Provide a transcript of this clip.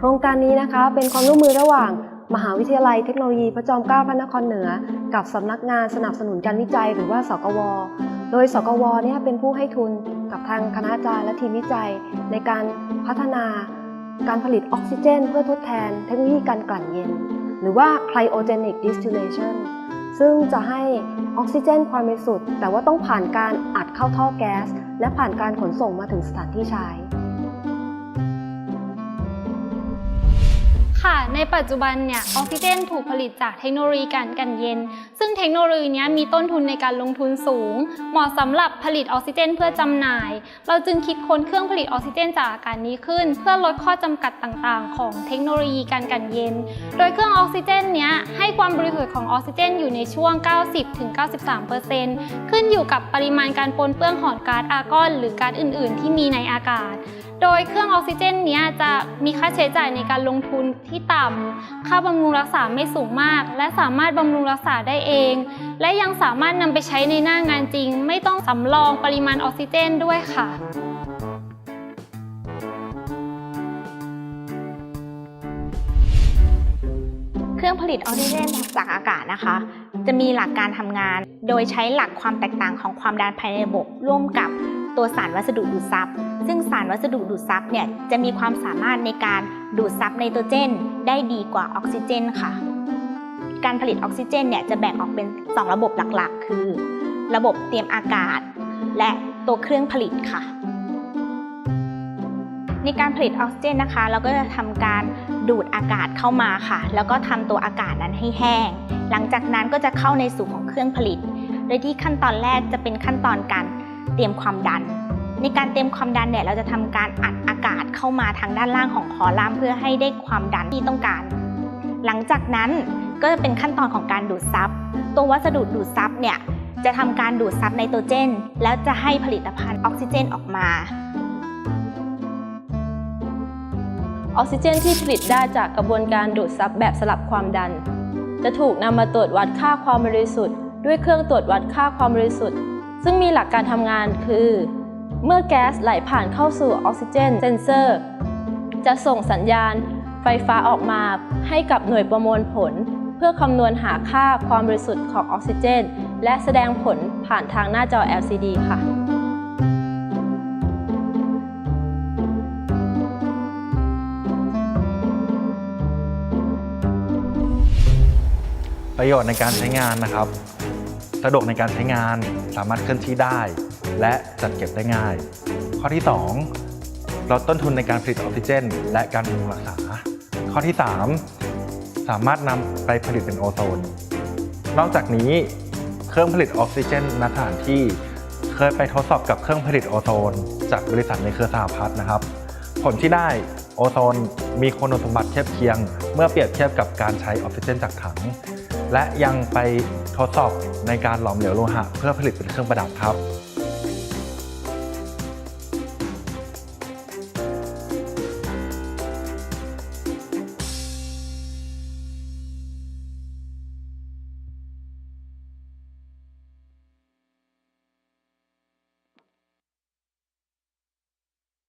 โครงการนี้นะคะเป็นความร่วมมือระหว่าง มหาวิทยาลัยเทคโนโลยีพระจอมเกล้าพระนครเหนือ กับสำนักงานสนับสนุนการวิจัยหรือว่าสกว โดยสกวเนี่ยเป็นผู้ให้ทุนกับทางคณาจารย์และทีมวิจัย ในการพัฒนาการผลิตออกซิเจน เพื่อทดแทนเทคโนโลยีการกลั่นเย็น หรือว่า cryogenic distillation ซึ่งจะให้ออกซิเจนความบริสุทธิ์แต่ว่าต้องผ่านการอัดเข้าท่อแก๊ส และผ่านการขนส่งมาถึงสถานที่ใช้ ค่ะ ในปัจจุบันเนี่ยออกซิเจนถูกผลิตจากเทคโนโลยีการกันเย็น ซึ่งเทคโนโลยีนี้มีต้นทุนในการลงทุนสูง เหมาะสำหรับผลิตออกซิเจนเพื่อจำหน่าย เราจึงคิดค้นเครื่องผลิตออกซิเจนจากอาการนี้ขึ้น เพื่อลดข้อจำกัดต่างๆ ของเทคโนโลยีการกันเย็น โดยเครื่องออกซิเจนเนี้ยให้ความบริสุทธิ์ของออกซิเจนอยู่ในช่วง 90-93%ขึ้นอยู่กับปริมาณการปนเปื้อนของก๊าซอาร์กอน หรือก๊าซอื่น ๆ ที่มีในอากาศ โดยเครื่องออกซิเจนนี้จะมีค่าใช้จ่ายในการลงทุนที่ต่ำ ค่าบำรุงรักษาไม่สูงมาก และสามารถบำรุงรักษาได้เอง และยังสามารถนำไปใช้ในหน้างานจริง ไม่ต้องสำรองปริมาณออกซิเจนด้วยค่ะเครื่องผลิตออกซิเจนจากอากาศนะคะ จะมีหลักการทำงาน โดยใช้หลักความแตกต่างของความดันภายในระบบร่วมกับ ตัวสารวัสดุดูดซับ ซึ่งสารวัสดุดูดซับเนี่ยจะมีความสามารถในการดูดซับไนโตรเจน ได้ดีกว่าออกซิเจนค่ะ การผลิตออกซิเจนเนี่ยจะแบ่งออกเป็น 2 ระบบหลักๆ คือ ระบบเตรียมอากาศ และตัวเครื่องผลิตค่ะ ในการผลิตออกซิเจนนะคะ เราก็จะทำการดูดอากาศเข้ามาค่ะ แล้วก็ทำตัวอากาศนั้นให้แห้ง หลังจากนั้นก็จะเข้าในสู่ของเครื่องผลิต โดยที่ขั้นตอนแรกจะเป็นขั้นตอนการ เตรียมความดัน ในการเตรียมความดันเนี่ยเราจะทำการอัดอากาศเข้ามาทางด้านล่างของคอลัมน์เพื่อให้ได้ความดันที่ต้องการ หลังจากนั้นก็จะเป็นขั้นตอนของการดูดซับตัววัสดุดูดซับเนี่ยจะทำการดูดซับไนโตรเจน แล้วจะให้ผลิตภัณฑ์ออกซิเจนออกมาออกซิเจนที่ผลิตได้จากกระบวนการดูดซับแบบสลับความดัน จะถูกนำมาตรวจวัดค่าความบริสุทธิ์ ด้วยเครื่องตรวจวัดค่าความบริสุทธิ์ ซึ่งมีหลักการทำงานคือ เมื่อแก๊สไหลผ่านเข้าสู่ออกซิเจนเซนเซอร์ จะส่งสัญญาณไฟฟ้าออกมาให้กับหน่วยประมวลผล เพื่อคำนวณหาค่าความบริสุทธิ์ของออกซิเจน และแสดงผลผ่านทางหน้าจอ LCD ค่ะประโยชน์ในการใช้งานนะครับ สะดวกในการใช้งานสามารถเคลื่อนที่ได้ และจัดเก็บได้ง่าย ข้อที่ 2 ลดต้นทุนในการผลิตออกซิเจน และการบำรุงรักษา ข้อที่ 3 สามารถนำไปผลิตเป็นโอโซน นอกจากนี้เครื่องผลิตออกซิเจนณสถานที่เคยไปทดสอบกับเครื่องผลิตโอโซน จากบริษัทในเครือสหพัฒน์นะครับ ผลที่ได้โอโซนมีคุณสมบัติเทียบเคียง เมื่อเปรียบเทียบกับการใช้ออกซิเจนจากถัง และยังไป ทดสอบในการหลอมเหลวโลหะ เพื่อผลิตเป็นเครื่องประดับครับ